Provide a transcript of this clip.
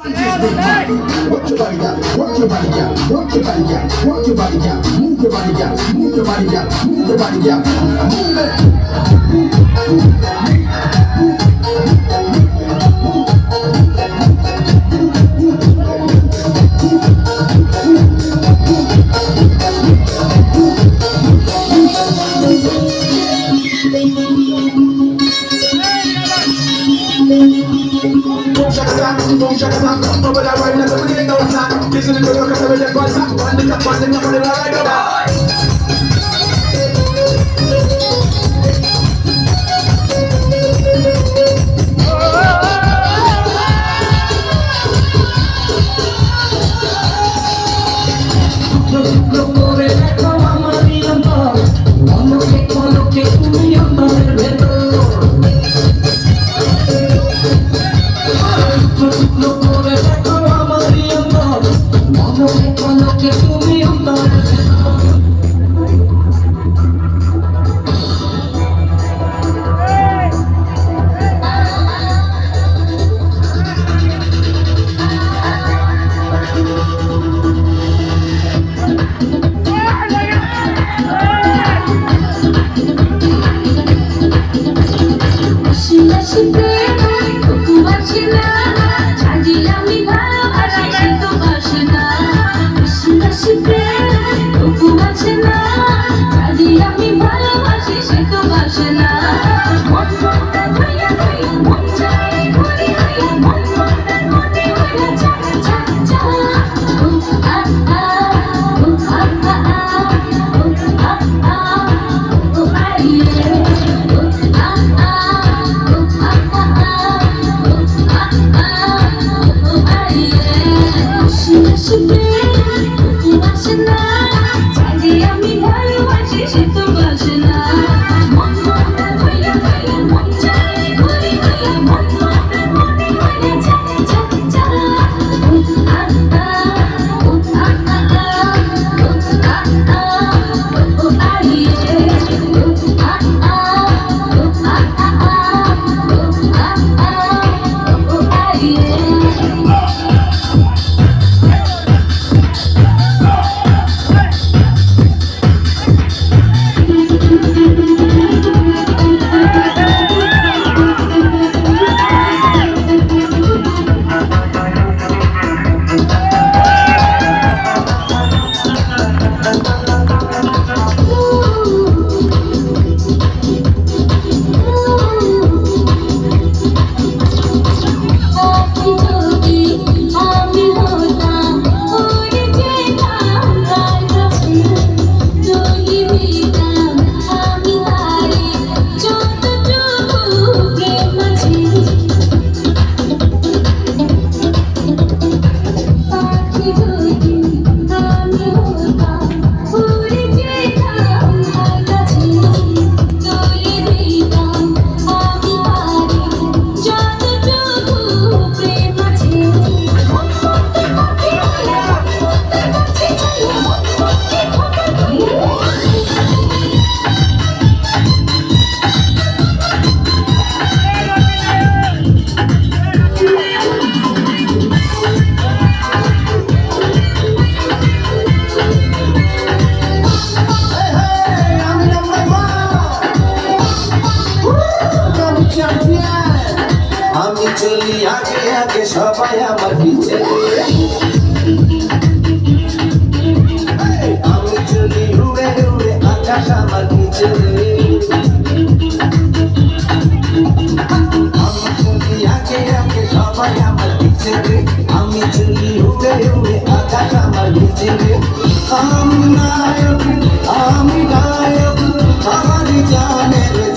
Work your body out, work your body out, work your body out, work your body out, move your body out, move your body out, move your body out, move it. Boom shaka boom shaka over that right we get no sign. Listen to the rock, I'm the one time, one the cup, one the cup, one the should. আমি চলি আগে আগে সবাই আমার পিছে। আমি চলি উড়ে উড়ে আকাশ আমার নিচে। আমি চলি আগে আমার পিছে। আমি চলি উড়ে উড়ে আমার নিচে। আমি নায়ক আমি নায়ক আমার জানের